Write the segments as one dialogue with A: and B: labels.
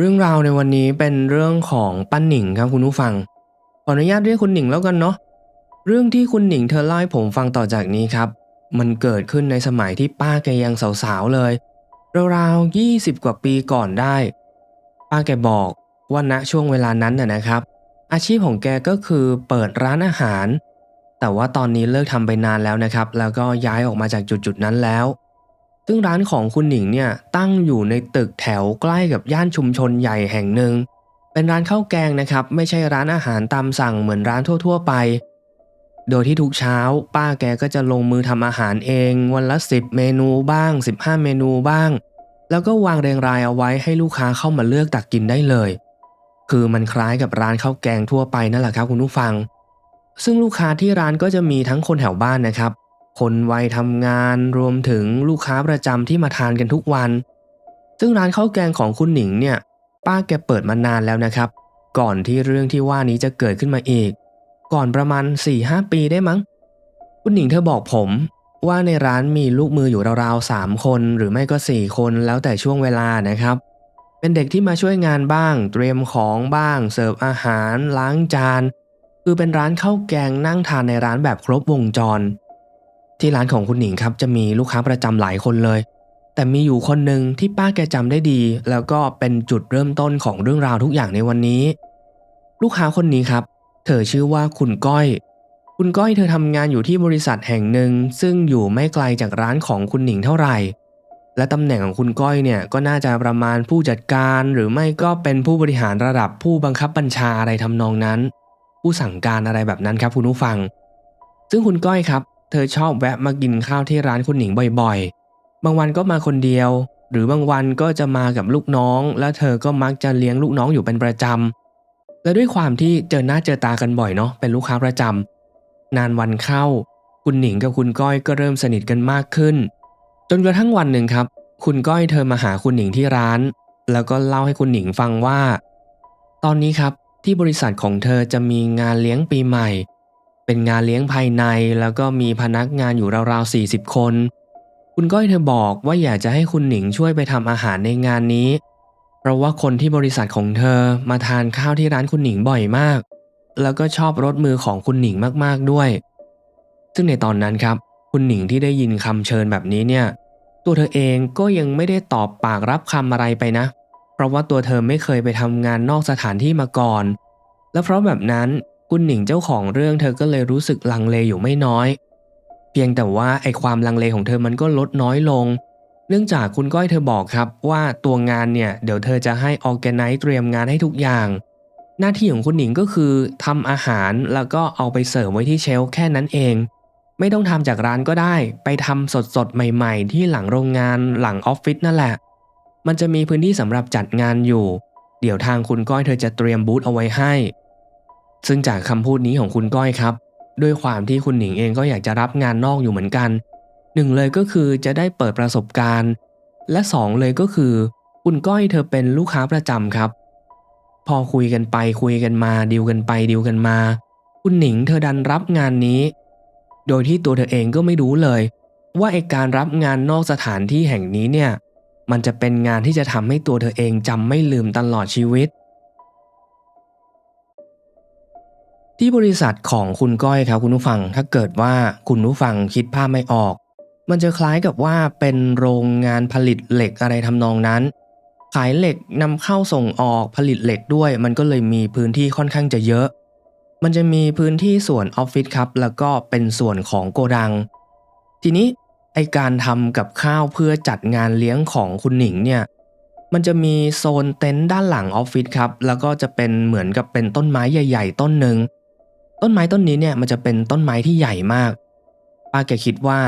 A: เรื่องราวในวันนี้เป็นเรื่องของป้าหนิงครับคุณผู้ฟัง ขออนุญาตเรียกคุณหนิงแล้วกันเนาะ เรื่องที่คุณหนิงเธอเล่าให้ผมฟังต่อจากนี้ครับ มันเกิดขึ้นในสมัยที่ป้าแกยังสาวๆเลย ราวๆ20 กว่าปีก่อนได้ ป้าแกบอกว่าณช่วงเวลานั้นน่ะนะครับ อาชีพของแกก็คือเปิดร้านอาหาร แต่ว่าตอนนี้เลิกทำไปนานแล้วนะครับ แล้วก็ย้ายออกมาจากจุดๆนั้นแล้ว ซึ่งร้านของคุณหนิงเนี่ยตั้งอยู่ในตึกแถวใกล้กับย่านชุมชนใหญ่แห่งหนึ่ง เป็นร้านข้าวแกงนะครับ ไม่ใช่ร้านอาหารตามสั่งเหมือนร้านทั่ว ๆ ไป โดยที่ทุกเช้า ป้าแกก็จะลงมือทำอาหารเอง วันละ 10 เมนูบ้าง 15 เมนูบ้าง แล้วก็วางเรียงรายเอาไว้ให้ลูกค้าเข้ามาเลือกตักกินได้เลย คือมันคล้ายกับร้านข้าวแกงทั่วไปนั่นแหละครับคุณผู้ฟัง ซึ่งลูกค้าที่ร้านก็จะมีทั้งคนแถวบ้านนะครับ คนวัยทำงานรวมถึงลูกค้าประจำที่มาทานกันทุกวัน ซึ่งร้านข้าวแกงของคุณหนิงเนี่ย ป้าแกเปิดมานานแล้วนะครับ ก่อนที่เรื่องที่ว่านี้จะเกิดขึ้นมาอีก ก่อนประมาณ 4-5 ปีได้มั้ง คุณหนิงเธอบอกผมว่าในร้านมีลูกมืออยู่ราวๆ3คนหรือไม่ก็4คนแล้วแต่ช่วงเวลานะครับ เป็นเด็กที่มาช่วยงานบ้าง เตรียมของบ้าง เสิร์ฟอาหาร ล้างจาน คือเป็นร้านข้าวแกงนั่งทานในร้านแบบครบวงจร ที่ร้านของคุณหนิงครับจะมีลูกค้าประจำหลายคนเลย แต่มีอยู่คนหนึ่งที่ป้าแกจำได้ดี แล้วก็เป็นจุดเริ่มต้นของเรื่องราวทุกอย่างในวันนี้ ลูกค้าคนนี้ครับ เธอชื่อว่าคุณก้อย คุณก้อยเธอทำงานอยู่ที่บริษัทแห่งหนึ่ง ซึ่งอยู่ไม่ไกลจากร้านของคุณหนิงเท่าไหร่ และตำแหน่งของคุณก้อยเนี่ยก็น่าจะประมาณผู้จัดการหรือไม่ก็เป็นผู้บริหารระดับผู้บังคับบัญชาอะไรทำนองนั้น ผู้สั่งการอะไรแบบนั้นครับคุณผู้ฟัง ซึ่งคุณก้อยครับ เธอชอบแวะมากินข้าวที่ร้านคุณหนิงบ่อยๆ บางวันก็มาคนเดียว หรือบางวันก็จะมากับลูกน้อง และเธอก็มักจะเลี้ยงลูกน้องอยู่เป็นประจำ และด้วยความที่เจอหน้าเจอตากันบ่อยเนาะเป็นลูกค้าประจำนานวันเข้า คุณหนิงกับคุณก้อยก็เริ่มสนิทกันมากขึ้น จนกระทั่งวันหนึ่งครับ คุณก้อยเธอมาหาคุณหนิงที่ร้าน แล้วก็เล่าให้คุณหนิงฟังว่า ตอนนี้ครับที่บริษัทของเธอจะมีงานเลี้ยงปีใหม่ เป็นงานเลี้ยงภายในแล้วก็มีพนักงานอยู่ราวๆ 40 คน คุณก้อยเธอบอกว่าอยากจะให้คุณหนิงช่วยไปทำอาหารในงานนี้ เพราะว่าคนที่บริษัทของเธอมาทานข้าวที่ร้านคุณหนิงบ่อยมาก แล้วก็ชอบรสมือของคุณหนิงมากๆด้วย ซึ่งในตอนนั้นครับ คุณหนิงที่ได้ยินคำเชิญแบบนี้เนี่ย ตัวเธอเองก็ยังไม่ได้ตอบปากรับคำอะไรไปนะ เพราะว่าตัวเธอไม่เคยไปทำงานนอกสถานที่มาก่อน และเพราะแบบนั้น คุณหนิงเจ้าของเรื่องเธอก็เลยรู้สึกลังเลอยู่ไม่น้อย เพียงแต่ว่าไอความลังเลของเธอมันก็ลดน้อยลง เนื่องจากคุณก้อยเธอบอกครับว่าตัวงานเนี่ยเดี๋ยวเธอจะให้ออแกไนซ์เตรียมงานให้ทุกอย่าง หน้าที่ของคุณหนิงก็คือทำอาหารแล้วก็เอาไปเสิร์ฟไว้ที่เชลแค่นั้นเอง ไม่ต้องทำจากร้านก็ได้ ไปทำสดๆใหม่ ๆ ที่หลังโรงงานหลังออฟฟิศนั่นแหละ มันจะมีพื้นที่สำหรับจัดงานอยู่ เดี๋ยวทางคุณก้อยเธอจะเตรียมบูธเอาไว้ให้ ซึ่งจากคำพูดนี้ของคุณก้อยครับ ด้วยความที่คุณหนิงเองก็อยากจะรับงานนอกอยู่เหมือนกันหนึ่งเลยก็คือจะได้เปิดประสบการณ์ และสองเลยก็คือคุณก้อยเธอเป็นลูกค้าประจำครับ พอคุยกันไปคุยกันมาดิวกันไปดิวกันมา คุณหนิงเธอดันรับงานนี้ โดยที่ตัวเธอเองก็ไม่รู้เลย ว่าไอการรับงานนอกสถานที่แห่งนี้เนี่ยมันจะเป็นงานที่จะทำให้ตัวเธอเองจำไม่ลืมตลอดชีวิต ที่บริษัทของคุณก้อยครับคุณผู้ฟัง ถ้าเกิดว่าคุณผู้ฟังคิดภาพไม่ออก มันจะคล้ายกับว่าเป็นโรงงานผลิตเหล็กอะไรทำนองนั้น ขายเหล็กนำเข้าส่งออกผลิตเหล็กด้วย มันก็เลยมีพื้นที่ค่อนข้างจะเยอะ มันจะมีพื้นที่ส่วนออฟฟิศครับ แล้วก็เป็นส่วนของโกดัง ทีนี้ไอการทำกับข้าวเพื่อจัดงานเลี้ยงของคุณหนิงเนี่ยมันจะมีโซนเต็นท์ด้านหลังออฟฟิศครับ แล้วก็จะเป็นเหมือนกับเป็นต้นไม้ใหญ่ ๆ ต้นหนึ่ง ต้นไม้ต้นนี้เนี่ยมันจะเป็นต้นไม้ที่ใหญ่มาก ป้าแกคิดว่า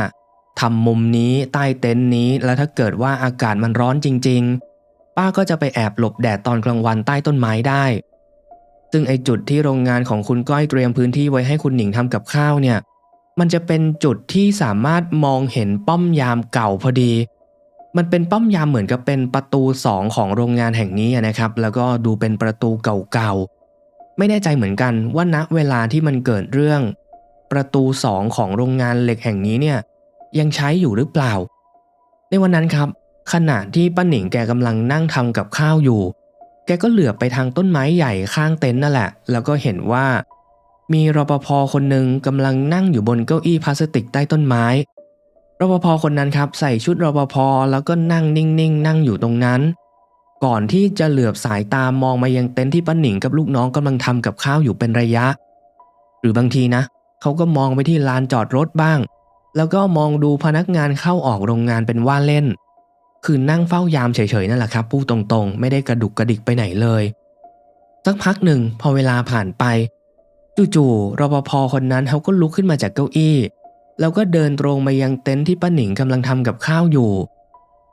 A: ทำมุมนี้ใต้เต็นท์นี้แล้วถ้าเกิดว่าอากาศมันร้อนจริง ๆ ป้าก็จะไปแอบหลบแดดตอนกลางวันใต้ต้นไม้ได้ ซึ่งไอจุดที่โรงงานของคุณก้อยเตรียมพื้นที่ไว้ให้คุณหนิงทำกับข้าวเนี่ย มันจะเป็นจุดที่สามารถมองเห็นป้อมยามเก่าพอดี มันเป็นป้อมยามเหมือนกับเป็นประตูสองของโรงงานแห่งนี้นะครับ แล้วก็ดูเป็นประตูเก่าๆ ไม่แน่ใจเหมือนกันว่าณเวลาที่มันเกิดเรื่อง ประตูสองของโรงงานเหล็กแห่งนี้เนี่ยยังใช้อยู่หรือเปล่า ในวันนั้นครับ ขณะที่ป้าหนิงแกกำลังนั่งทำกับข้าวอยู่แกกก็เหลือบไปทางต้นไม้ใหญ่ข้างเต็นท์นั่นแหละ แล้วก็เห็นว่า มีรปภคนหนึ่งกำลังนั่งอยู่บนเก้าอี้พลาสติกใต้ต้นไม้รปภคนนั้นครับใส่ชุดรปภแล้วก็นั่งนิ่งๆ นั่งอยู่ตรงนั้น ก่อนที่จะเหลือบสายตามองมายังเต็นท์ที่ป้าหนิงกับลูกน้องกำลังทำกับข้าวอยู่เป็นระยะ หรือบางทีนะ เขาก็มองไปที่ลานจอดรถบ้าง แล้วก็มองดูพนักงานเข้าออกโรงงานเป็นว่าเล่น คือนั่งเฝ้ายามเฉยๆนั่นแหละครับพูดตรงๆ ไม่ได้กระดุกกระดิกไปไหนเลย สักพักหนึ่งพอเวลาผ่านไป จู่ๆรปภคนนั้นเขาก็ลุกขึ้นมาจากเก้าอี้ แล้วก็เดินตรงมายังเต็นท์ที่ป้าหนิงกำลังทำกับข้าวอยู่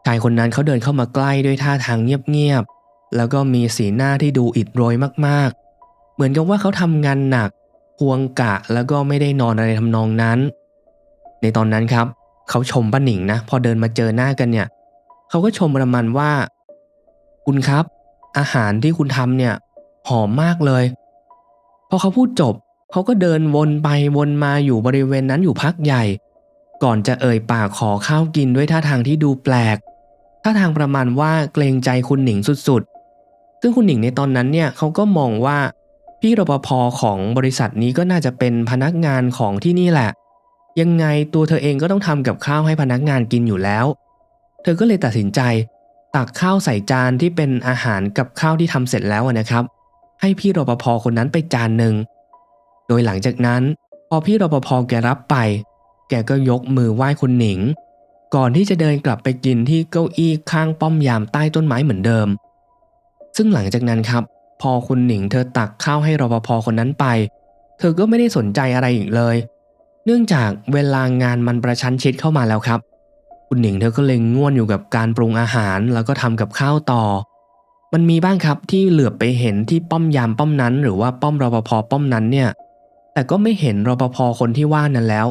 A: ชายคนนั้นเขาเดินเข้ามาใกล้ด้วยท่าทางเงียบๆ แล้วก็มีสีหน้าที่ดูอิดโรยมากๆ เหมือนกับว่าเขาทำงานหนัก ควงกะแล้วก็ไม่ได้นอนอะไรทำนองนั้น ในตอนนั้นครับ เขาชมป้าหนิงนะ พอเดินมาเจอหน้ากันเนี่ย เขาก็ชมประมาณว่า คุณครับ อาหารที่คุณทำเนี่ย หอมมากเลย พอเขาพูดจบ เขาก็เดินวนไปวนมาอยู่บริเวณนั้นอยู่พักใหญ่ ก่อนจะเอ่ยปากขอข้าวกินด้วยท่าทางที่ดูแปลก ท่าทางประมาณว่าเกรงใจคุณหนิงสุดๆ ซึ่งคุณหนิงในตอนนั้นเนี่ยเขาก็มองว่าพี่รปภของบริษัทนี้ก็น่าจะเป็นพนักงานของที่นี่แหละ ยังไงตัวเธอเองก็ต้องทำกับข้าวให้พนักงานกินอยู่แล้ว เธอก็เลยตัดสินใจ ตักข้าวใส่จานที่เป็นอาหารกับข้าวที่ทำเสร็จแล้วนะครับ ให้พี่รปภคนนั้นไปจานหนึ่งโดยหลังจากนั้น พอพี่รปภแกรับไป แกก็ยกมือไหว้คุณหนิง ก่อนที่จะเดินกลับไปกินที่เก้าอี้ข้างป้อมยามใต้ต้นไม้เหมือนเดิม ซึ่งหลังจากนั้นครับ พอคุณหนิงเธอตักข้าวให้รปภคนนั้นไป เธอก็ไม่ได้สนใจอะไรอีกเลย เนื่องจากเวลางานมันประชันชิดเข้ามาแล้วครับ คุณหนิงเธอก็เลยง่วนอยู่กับการปรุงอาหารแล้วก็ทำกับข้าวต่อ มันมีบ้างครับที่เหลือบไปเห็นที่ป้อมยามป้อมนั้น หรือว่าป้อมรปภป้อมนั้นเนี่ย แต่ก็ไม่เห็นรปภคนที่ว่านั้นแล้ว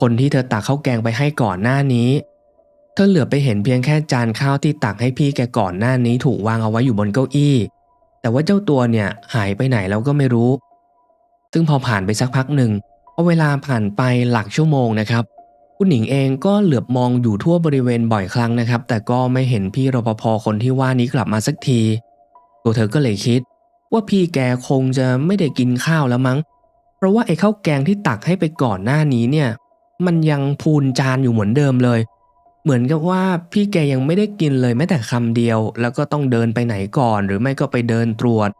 A: คนที่เธอตักข้าวแกงไปให้ก่อนหน้านี้ เธอเหลือบไปเห็นเพียงแค่จานข้าวที่ตักให้พี่แกก่อนหน้านี้ถูกวางเอาไว้อยู่บนเก้าอี้ แต่ว่าเจ้าตัวเนี่ยหายไปไหนแล้วก็ไม่รู้ ซึ่งพอผ่านไปสักพักหนึ่งพอเวลาผ่านไปหลักชั่วโมงนะครับคุณหนิงเองก็เหลือบมองอยู่ทั่วบริเวณบ่อยครั้งนะครับ แต่ก็ไม่เห็นพี่รปภคนที่ว่านี้กลับมาสักที ตัวเธอก็เลยคิด ว่าพี่แกคงจะไม่ได้กินข้าวแล้วมั้ง เพราะว่าไอ้ข้าวแกงที่ตักให้ไปก่อนหน้านี้เนี่ย มันยังพูนจานอยู่เหมือนเดิมเลย เหมือนกับว่าพี่แกยังไม่ได้กินเลยแม้แต่คำเดียว แล้วก็ต้องเดินไปไหนก่อน หรือไม่ก็ไปเดินตรวจ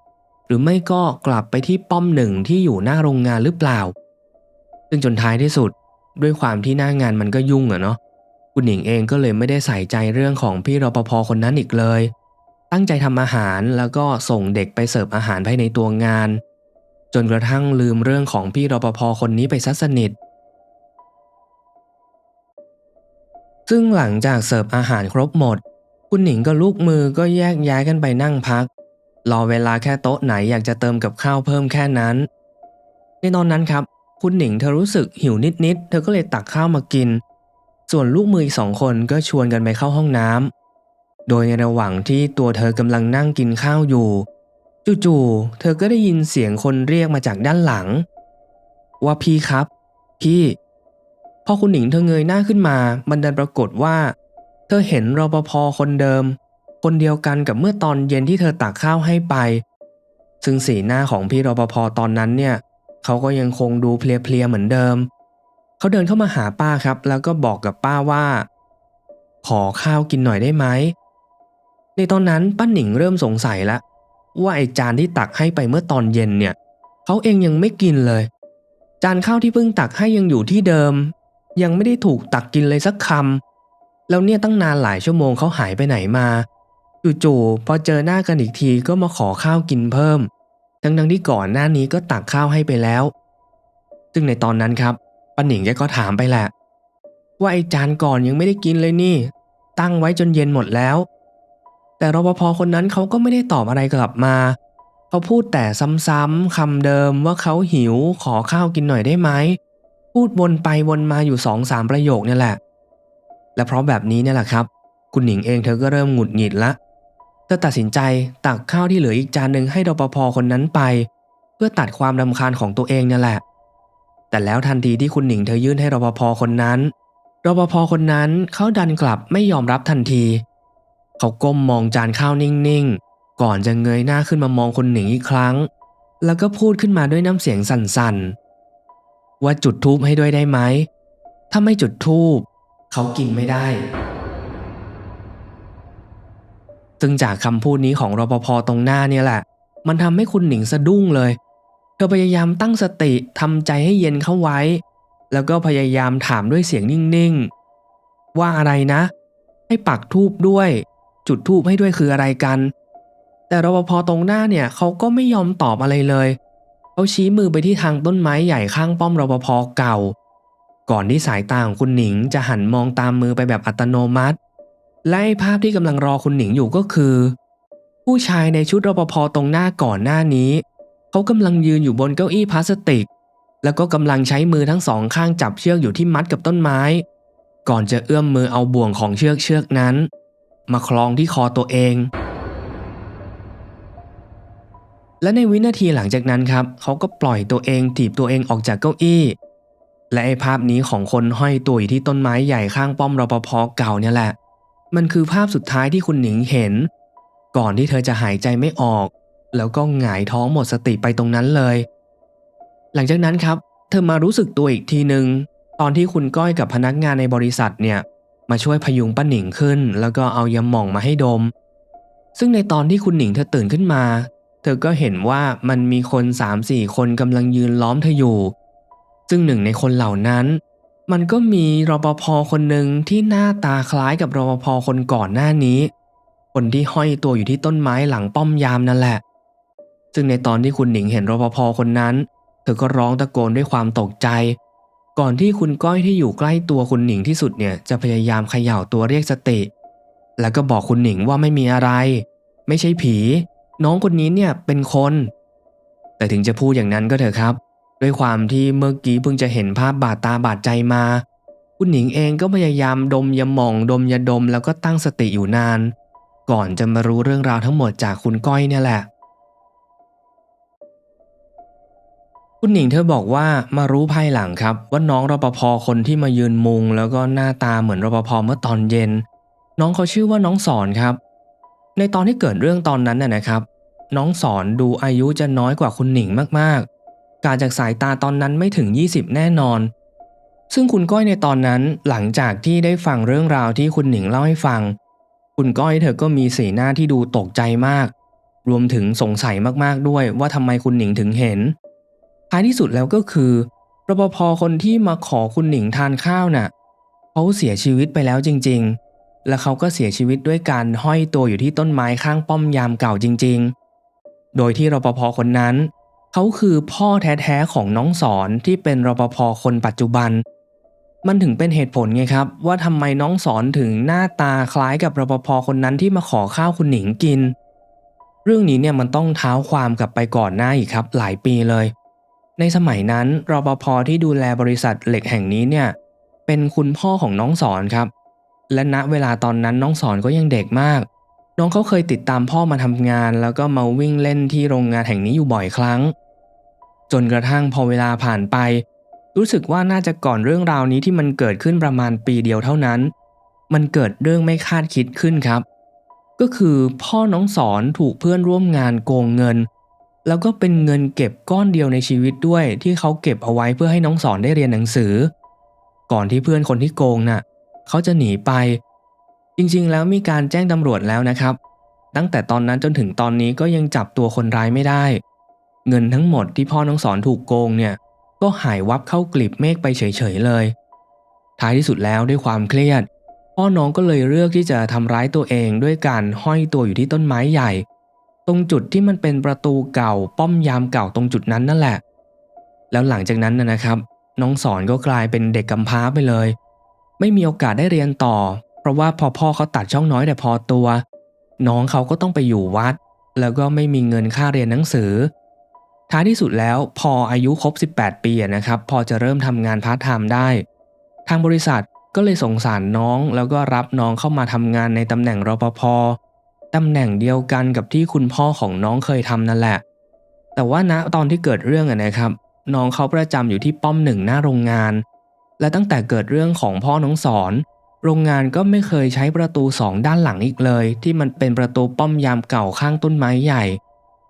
A: หรือไม่ก็กลับไปที่ป้อมหนึ่งที่อยู่หน้าโรงงานหรือเปล่า ซึ่งจนท้ายที่สุดด้วยความที่หน้างานมันก็ยุ่งอะเนาะคุณหนิงเองก็เลยไม่ได้ใส่ใจเรื่องของพี่รปภคนนั้นอีกเลย ตั้งใจทำอาหารแล้วก็ส่งเด็กไปเสิร์ฟอาหารภายในตัวงาน จนกระทั่งลืมเรื่องของพี่รปภคนนี้ไปซะสนิท ซึ่งหลังจากเสิร์ฟอาหารครบหมด คุณหนิงกับลูกมือก็แยกย้ายกันไปนั่งพัก รอเวลาแค่โต๊ะไหนอยากจะเติมกับข้าวเพิ่มแค่นั้น ในตอนนั้นครับ คุณหนิงเธอรู้สึกหิวนิดๆ เธอก็เลยตักข้าวมากิน ส่วนลูกมืออีกสองคนก็ชวนกันไปเข้าห้องน้ำ โดยในระหว่างที่ตัวเธอกำลังนั่งกินข้าวอยู่ จู่ๆ เธอก็ได้ยินเสียงคนเรียกมาจากด้านหลัง ว่าพี่ครับ พี่ พอคุณหนิงเธอเงยหน้าขึ้นมา มันดันปรากฏว่า เธอเห็นรปภคนเดิม คนเดียวกันกับเมื่อตอนเย็นที่เธอตักข้าวให้ไป ซึ่งสีหน้าของพี่รปภตอนนั้นเนี่ย เขาก็ยังคงดูเพลียๆเหมือนเดิม เขาเดินเข้ามาหาป้าครับ แล้วก็บอกกับป้าว่า ขอข้าวกินหน่อยได้ไหม ในตอนนั้นป้าหนิงเริ่มสงสัยแล้วว่าไอจานที่ตักให้ไปเมื่อตอนเย็นเนี่ย เขาเองยังไม่กินเลย จานข้าวที่เพิ่งตักให้ยังอยู่ที่เดิม ยังไม่ได้ถูกตักกินเลยสักคำแล้วเนี่ยตั้งนานหลายชั่วโมงเขาหายไปไหนมาจู่ๆพอเจอหน้ากันอีกทีก็มาขอข้าวกินเพิ่ม ทั้งๆที่ก่อนหน้านี้ก็ตักข้าวให้ไปแล้ว ซึ่งในตอนนั้นครับป้าหนิงแกก็ถามไปแหละ ว่าไอ้จานก่อนยังไม่ได้กินเลยนี่ ตั้งไว้จนเย็นหมดแล้ว แต่รปภคนนั้นเขาก็ไม่ได้ตอบอะไรกลับมาเขาพูดแต่ซ้ำๆคำเดิมว่าเขาหิวขอข้าวกินหน่อยได้ไหม พูดวนไปวนมาอยู่สองสามประโยคนี่แหละ และเพราะแบบนี้เนี่ยแหละครับ คุณหนิงเองเธอก็เริ่มหงุดหงิดละเธอตัดสินใจตักข้าวที่เหลืออีกจานหนึ่งให้รปภคนนั้นไป เพื่อตัดความรำคาญของตัวเองเนี่ยแหละ แต่แล้วทันทีที่คุณหนิงเธอยื่นให้รปภคนนั้นรปภคนนั้นเขาดันกลับไม่ยอมรับทันที เขาก้มมองจานข้าวนิ่งๆ ก่อนจะเงยหน้าขึ้นมามองคุณหนิงอีกครั้ง แล้วก็พูดขึ้นมาด้วยน้ำเสียงสั่นๆ ว่าจุดทูบให้ด้วยได้ไหม ถ้าไม่จุดทูบเขากินไม่ได้ ซึ่งจากคำพูดนี้ของรปภตรงหน้าเนี่ยแหละ มันทำให้คุณหนิงสะดุ้งเลย เธอพยายามตั้งสติทำใจให้เย็นเข้าไว้ แล้วก็พยายามถามด้วยเสียงนิ่งๆ ว่าอะไรนะ ให้ปักทูบด้วย จุดทูบให้ด้วยคืออะไรกัน แต่รปภตรงหน้าเนี่ยเขาก็ไม่ยอมตอบอะไรเลยเขาชี้มือไปที่ทางต้นไม้ใหญ่ข้างป้อมรปภเก่า ก่อนที่สายตาของคุณหนิงจะหันมองตามมือไปแบบอัตโนมัติ และไอภาพที่กำลังรอคุณหนิงอยู่ก็คือ ผู้ชายในชุดรปภตรงหน้าก่อนหน้านี้ เขากำลังยืนอยู่บนเก้าอี้พลาสติก แล้วก็กำลังใช้มือทั้งสองข้างจับเชือกอยู่ที่มัดกับต้นไม้ ก่อนจะเอื้อมมือเอาบ่วงของเชือกเชือกนั้น มาคล้องที่คอตัวเอง และในวินาทีหลังจากนั้นครับเขาก็ปล่อยตัวเองถีบตัวเองออกจากเก้าอี้ และไอ้ภาพนี้ของคนห้อยตัวอยู่ที่ต้นไม้ใหญ่ข้างป้อมรปภเก่าเนี่ยแหละ มันคือภาพสุดท้ายที่คุณหนิงเห็น ก่อนที่เธอจะหายใจไม่ออก แล้วก็หงายท้องหมดสติไปตรงนั้นเลย หลังจากนั้นครับ เธอมารู้สึกตัวอีกทีหนึ่งตอนที่คุณก้อยกับพนักงานในบริษัทเนี่ยมาช่วยพยุงป้าหนิงขึ้น แล้วก็เอายาหม่องมาให้ดม ซึ่งในตอนที่คุณหนิงเธอตื่นขึ้นมา เธอก็เห็นว่ามันมีคน3-4คนกำลังยืนล้อมเธออยู่ ซึ่งหนึ่งในคนเหล่านั้น มันก็มีรปภคนหนึ่งที่หน้าตาคล้ายกับรปภคนก่อนหน้านี้ คนที่ห้อยตัวอยู่ที่ต้นไม้หลังป้อมยามนั่นแหละ ซึ่งในตอนที่คุณหนิงเห็นรปภคนนั้น เธอก็ร้องตะโกนด้วยความตกใจ ก่อนที่คุณก้อยที่อยู่ใกล้ตัวคุณหนิงที่สุดเนี่ยจะพยายามเขย่าตัวเรียกสติ แล้วก็บอกคุณหนิงว่าไม่มีอะไร ไม่ใช่ผี น้องคนนี้เนี่ยเป็นคน แต่ถึงจะพูดอย่างนั้นก็เถอะครับ ด้วยความที่เมื่อกี้เพิ่งจะเห็นภาพบาดตาบาดใจมา คุณหนิงเองก็พยายามดมยาหม่องดมยาดมแล้วก็ตั้งสติอยู่นาน ก่อนจะมารู้เรื่องราวทั้งหมดจากคุณก้อยเนี่ยแหละ คุณหนิงเธอบอกว่ามารู้ภายหลังครับว่าน้องรปภคนที่มายืนมุง แล้วก็หน้าตาเหมือนรปภเมื่อตอนเย็น น้องเขาชื่อว่าน้องสอนครับ ในตอนที่เกิดเรื่องตอนนั้นน่ะนะครับ น้องสอนดูอายุจะน้อยกว่าคุณหนิงมากๆ การจากสายตาตอนนั้นไม่ถึง 20 แน่นอน ซึ่งคุณก้อยในตอนนั้นหลังจากที่ได้ฟังเรื่องราวที่คุณหนิงเล่าให้ฟัง คุณก้อยเธอก็มีสีหน้าที่ดูตกใจมาก รวมถึงสงสัยมากๆด้วยว่าทำไมคุณหนิงถึงเห็น ท้ายที่สุดแล้วก็คือรปภคนที่มาขอคุณหนิงทานข้าวน่ะเขาเสียชีวิตไปแล้วจริง ๆ และเขาก็เสียชีวิตด้วยการห้อยตัวอยู่ที่ต้นไม้ข้างป้อมยามเก่าจริง ๆ โดยที่รปภคนนั้น เขาคือพ่อแท้ๆของน้องสอนที่เป็นรปภคนปัจจุบัน มันถึงเป็นเหตุผลไงครับ ว่าทำไมน้องสอนถึงหน้าตาคล้ายกับรปภคนนั้นที่มาขอข้าวคุณหนิงกิน เรื่องนี้เนี่ยมันต้องเท้าความกลับไปก่อนหน้าอีกครับ หลายปีเลย ในสมัยนั้นรปภที่ดูแลบริษัทเหล็กแห่งนี้เนี่ยเป็นคุณพ่อของน้องสอนครับ และณเวลาตอนนั้นน้องสอนก็ยังเด็กมาก น้องเขาเคยติดตามพ่อมาทำงาน แล้วก็มาวิ่งเล่นที่โรงงานแห่งนี้อยู่บ่อยครั้ง จนกระทั่งพอเวลาผ่านไป รู้สึกว่าน่าจะก่อนเรื่องราวนี้ที่มันเกิดขึ้นประมาณปีเดียวเท่านั้น มันเกิดเรื่องไม่คาดคิดขึ้นครับ ก็คือพ่อน้องสอนถูกเพื่อนร่วมงานโกงเงิน แล้วก็เป็นเงินเก็บก้อนเดียวในชีวิตด้วย ที่เขาเก็บเอาไว้เพื่อให้น้องสอนได้เรียนหนังสือ ก่อนที่เพื่อนคนที่โกงน่ะ เขาจะหนีไป จริงๆ แล้วมีการแจ้งตำรวจแล้วนะครับ ตั้งแต่ตอนนั้นจนถึงตอนนี้ก็ยังจับตัวคนร้ายไม่ได้ เงินทั้งหมดที่พ่อน้องสอนถูกโกงเนี่ย ก็หายวับเข้ากลีบเมฆไปเฉยๆเลย ท้ายที่สุดแล้วด้วยความเครียด พ่อน้องก็เลยเลือกที่จะทำร้ายตัวเองด้วยการห้อยตัวอยู่ที่ต้นไม้ใหญ่ ตรงจุดที่มันเป็นประตูเก่าป้อมยามเก่าตรงจุดนั้นนั่นแหละ แล้วหลังจากนั้นนะนะครับ น้องสอนก็กลายเป็นเด็กกำพร้าไปเลย ไม่มีโอกาสได้เรียนต่อ เพราะว่าพอพ่อเขาตัดช่องน้อยแต่พอตัว น้องเขาก็ต้องไปอยู่วัด แล้วก็ไม่มีเงินค่าเรียนหนังสือ ท้ายที่สุดแล้วพออายุครบ 18 ปีนะครับ พอจะเริ่มทำงานพาร์ทไทม์ได้ ทางบริษัทก็เลยสงสารน้องแล้วก็รับน้องเข้ามาทำงานในตำแหน่งรปภตำแหน่งเดียวกันกับที่คุณพ่อของน้องเคยทำนั่นแหละ แต่ว่าณตอนที่เกิดเรื่องนะครับ น้องเขาประจำอยู่ที่ป้อมหนึ่งหน้าโรงงาน และตั้งแต่เกิดเรื่องของพ่อน้องสอน โรงงานก็ไม่เคยใช้ประตูสองด้านหลังอีกเลย ที่มันเป็นประตูป้อมยามเก่าข้างต้นไม้ใหญ่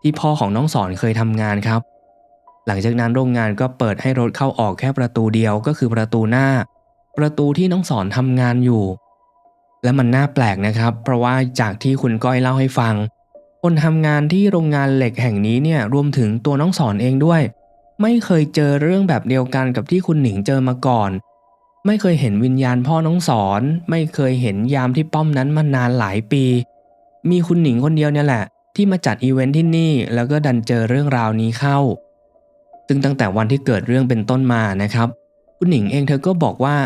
A: ที่พ่อของน้องสอนเคยทำงานครับ หลังจากนั้นโรงงานก็เปิดให้รถเข้าออกแค่ประตูเดียวก็คือประตูหน้า ประตูที่น้องสอนทำงานอยู่ และมันน่าแปลกนะครับ เพราะว่าจากที่คุณก้อยเล่าให้ฟัง คนทำงานที่โรงงานเหล็กแห่งนี้เนี่ยรวมถึงตัวน้องสอนเองด้วย ไม่เคยเจอเรื่องแบบเดียวกันกับที่คุณหนิงเจอมาก่อน ไม่เคยเห็นวิญญาณพ่อน้องสอน ไม่เคยเห็นยามที่ป้อมนั้นมานานหลายปี มีคุณหนิงคนเดียวเนี่ยแหละ ที่มาจัดอีเวนท์ที่นี่แล้วก็ดันเจอเรื่องราวนี้เข้า ซึ่งตั้งแต่วันที่เกิดเรื่องเป็นต้นมานะครับ คุณหนิงเองเธอก็บอกว่า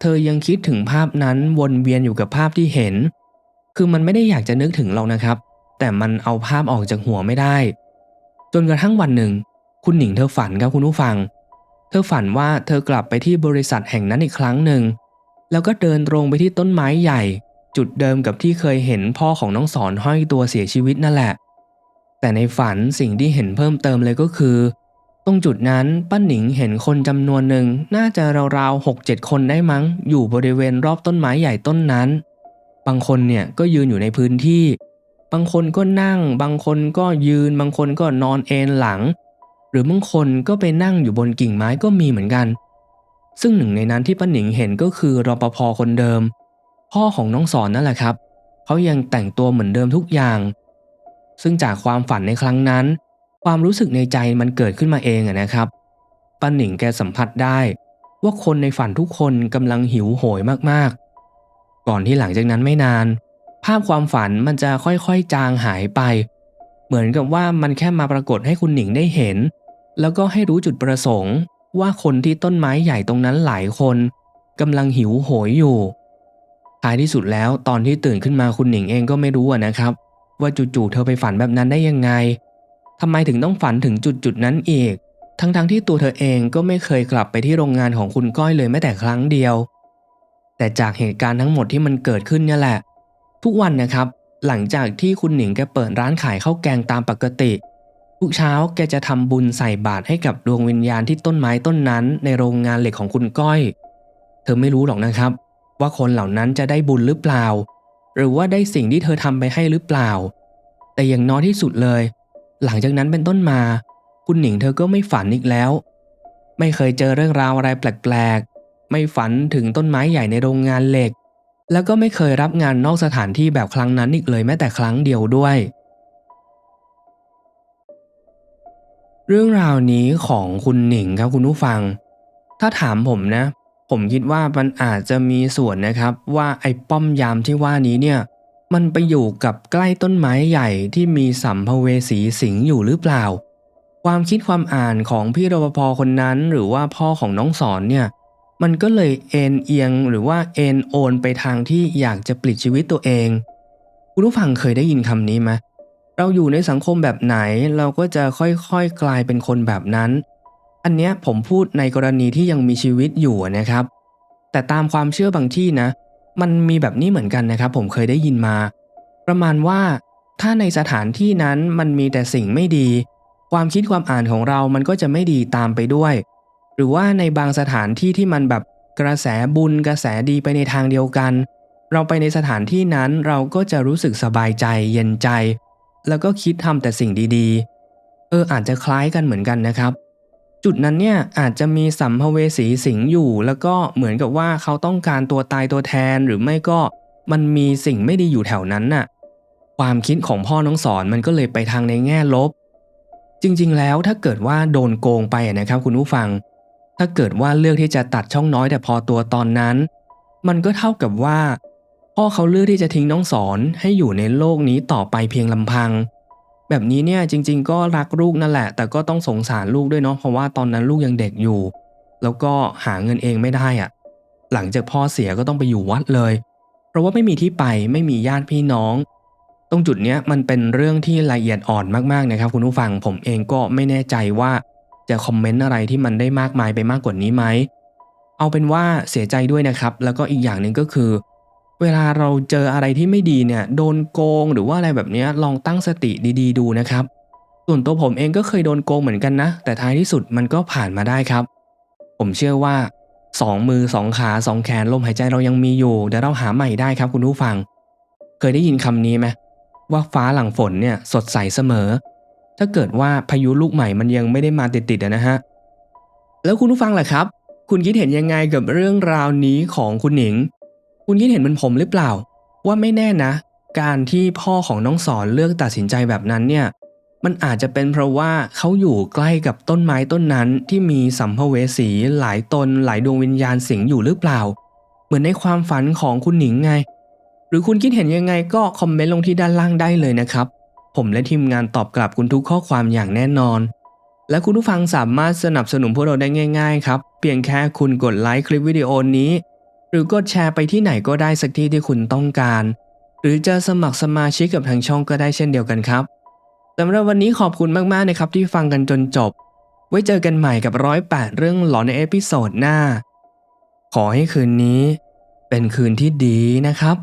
A: เธอยังคิดถึงภาพนั้นวนเวียนอยู่กับภาพที่เห็น คือมันไม่ได้อยากจะนึกถึงหรอกนะครับ แต่มันเอาภาพออกจากหัวไม่ได้ จนกระทั่งวันหนึ่ง คุณหนิงเธอฝันครับคุณผู้ฟัง เธอฝันว่าเธอกลับไปที่บริษัทแห่งนั้นอีกครั้งหนึ่ง แล้วก็เดินตรงไปที่ต้นไม้ใหญ่ จุดเดิมกับที่เคยเห็นพ่อของน้องสอนห้อยตัวเสียชีวิตนั่นแหละ แต่ในฝันสิ่งที่เห็นเพิ่มเติมเลยก็คือ ตรงจุดนั้นป้าหนิงเห็นคนจำนวนหนึ่งน่าจะราวๆหกเจ็ดคนได้มั้ง อยู่บริเวณรอบต้นไม้ใหญ่ต้นนั้น บางคนเนี่ยก็ยืนอยู่ในพื้นที่ บางคนก็นั่ง บางคนก็ยืน บางคนก็นอนเอนหลัง หรือบางคนก็ไปนั่งอยู่บนกิ่งไม้ก็มีเหมือนกัน ซึ่งหนึ่งในนั้นที่ป้าหนิงเห็นก็คือรอปภคนเดิม พ่อของน้องสอนนั่นแหละครับเขายังแต่งตัวเหมือนเดิมทุกอย่าง ซึ่งจากความฝันในครั้งนั้น ความรู้สึกในใจมันเกิดขึ้นมาเองอะนะครับป้าหนิงแกสัมผัสได้ ว่าคนในฝันทุกคนกำลังหิวโหยมากๆ ก่อนที่หลังจากนั้นไม่นาน ภาพความฝันมันจะค่อยๆจางหายไป เหมือนกับว่ามันแค่มาปรากฏให้คุณหนิงได้เห็น แล้วก็ให้รู้จุดประสงค์ ว่าคนที่ต้นไม้ใหญ่ตรงนั้นหลายคนกำลังหิวโหยอยู่ท้ายที่สุดแล้วตอนที่ตื่นขึ้นมาคุณหนิงเองก็ไม่รู้นะครับ ว่าจู่ๆเธอไปฝันแบบนั้นได้ยังไงทำไมถึงต้องฝันถึงจุดๆนั้นอีก ทั้งๆทที่ตัวเธอเองก็ไม่เคยกลับไปที่โรงงานของคุณก้อยเลยแม้แต่ครั้งเดียว แต่จากเหตุการณ์ทั้งหมดที่มันเกิดขึ้นนี่แหละ ทุกวันนะครับ หลังจากที่คุณหนิงแกเปิดร้านขายข้าวแกงตามปกติ ทุกเช้าแกจะทำบุญใส่บาตรให้กับดวงวิญญาณที่ต้นไม้ต้นนั้น ในโรงงานเหล็กของคุณก้อย เธอไม่รู้หรอกนะครับ ว่าคนเหล่านั้นจะได้บุญหรือเปล่า หรือว่าได้สิ่งที่เธอทำไปให้หรือเปล่า แต่อย่างน้อยที่สุดเลย หลังจากนั้นเป็นต้นมา คุณหนิงเธอก็ไม่ฝันอีกแล้ว ไม่เคยเจอเรื่องราวอะไรแปลกๆไม่ฝันถึงต้นไม้ใหญ่ในโรงงานเหล็ก แล้วก็ไม่เคยรับงานนอกสถานที่แบบครั้งนั้นอีกเลยแม้แต่ครั้งเดียวด้วย เรื่องราวนี้ของคุณหนิงครับคุณผู้ฟัง ถ้าถามผมนะ ผมคิดว่ามันอาจจะมีส่วนนะครับว่าไอ้ป้อมยามที่ว่านี้เนี่ย มันไปอยู่กับใกล้ต้นไม้ใหญ่ที่มีสัมภเวสีสิงอยู่หรือเปล่า ความคิดความอ่านของพี่รปภคนนั้นหรือว่าพ่อของน้องสอนเนี่ย มันก็เลยเอ็นเอียงหรือว่าเอ็นโอนไปทางที่อยากจะปลิดชีวิตตัวเอง คุณผู้ฟังเคยได้ยินคำนี้ไหม เราอยู่ในสังคมแบบไหน เราก็จะค่อยๆกลายเป็นคนแบบนั้น อันเนี้ยผมพูดในกรณีที่ยังมีชีวิตอยู่นะครับ แต่ตามความเชื่อบางที่นะ มันมีแบบนี้เหมือนกันนะครับ ผมเคยได้ยินมา ประมาณว่า ถ้าในสถานที่นั้นมันมีแต่สิ่งไม่ดี ความคิดความอ่านของเรามันก็จะไม่ดีตามไปด้วย หรือว่าในบางสถานที่ที่มันแบบกระแสบุญกระแสดีไปในทางเดียวกัน เราไปในสถานที่นั้นเราก็จะรู้สึกสบายใจเย็นใจ แล้วก็คิดทำแต่สิ่งดีๆ เอออาจจะคล้ายกันเหมือนกันนะครับ จุดนั้นเนี่ยอาจจะมีสัมภเวสีสิงอยู่ แล้วก็เหมือนกับว่าเขาต้องการตัวตายตัวแทนหรือไม่ก็มันมีสิ่งไม่ดีอยู่แถวนั้นน่ะ ความคิดของพ่อน้องสอนมันก็เลยไปทางในแง่ลบ จริงๆ แล้วถ้าเกิดว่าโดนโกงไปนะครับ คุณผู้ฟัง ถ้าเกิดว่าเลือกที่จะตัดช่องน้อยแต่พอตัวตอนนั้น มันก็เท่ากับว่า พ่อเขาเลือกที่จะทิ้งน้องสอนให้อยู่ในโลกนี้ต่อไปเพียงลำพัง แบบนี้เนี่ยจริง ๆ ก็รักลูกนั่นแหละ แต่ก็ต้องสงสารลูกด้วยเนาะเพราะว่าตอนนั้นลูกยังเด็กอยู่ แล้วก็หาเงินเองไม่ได้อะหลังจากพ่อเสียก็ต้องไปอยู่วัดเลย เพราะว่าไม่มีที่ไปไม่มีญาติพี่น้อง ตรงจุดเนี้ยมันเป็นเรื่องที่ละเอียดอ่อนมากๆนะครับ คุณผู้ฟังผมเองก็ไม่แน่ใจว่า จะคอมเมนต์อะไรที่มันได้มากมายไปมากกว่านี้ไหมเอาเป็นว่าเสียใจด้วยนะครับ แล้วก็อีกอย่างหนึ่งก็คือ เวลาเราเจออะไรที่ไม่ดีเนี่ยโดนโกงหรือว่าอะไรแบบนี้ลองตั้งสติดีๆ ดูนะครับ ส่วนตัวผมเองก็เคยโดนโกงเหมือนกันนะ แต่ท้ายที่สุดมันก็ผ่านมาได้ครับ ผมเชื่อว่าสองมือสองขาสองแขนลมหายใจเรายังมีอยู่เดี๋ยวเราหาใหม่ได้ครับคุณผู้ฟัง เคยได้ยินคำนี้ไหมว่าฟ้าหลังฝนเนี่ยสดใสเสมอ ถ้าเกิดว่าพายุลูกใหม่มันยังไม่ได้มาติดๆนะฮะแล้วคุณผู้ฟังล่ะครับ คุณคิดเห็นยังไงกับเรื่องราวนี้ของคุณหนิง คุณคิดเห็นเหมือนผมหรือเปล่า ว่าไม่แน่นะ การที่พ่อของน้องสอนเลือกตัดสินใจแบบนั้นเนี่ยมันอาจจะเป็นเพราะว่าเขาอยู่ใกล้กับต้นไม้ต้นนั้นที่มีสัมภเวสีหลายตนหลายดวงวิญญาณสิงอยู่หรือเปล่า เหมือนในความฝันของคุณหนิงไง หรือคุณคิดเห็นยังไงก็คอมเมนต์ลงที่ด้านล่างได้เลยนะครับ ผมและทีมงานตอบกลับคุณทุกข้อความอย่างแน่นอน และคุณผู้ฟังสามารถสนับสนุนพวกเราได้ง่าย ๆ ครับ เพียงแค่คุณกดไลค์คลิปวิดีโอนี้ หรือกดแชร์ไปที่ไหนก็ได้สักที่ที่คุณต้องการ หรือจะสมัครสมาชิกกับทางช่องก็ได้เช่นเดียวกันครับสำหรับวันนี้ขอบคุณมากๆนะครับที่ฟังกันจนจบ ไว้เจอกันใหม่กับร้อยแปดเรื่องหลอนในเอพิโซดหน้า ขอให้คืนนี้ เป็นคืนที่ดีนะครับ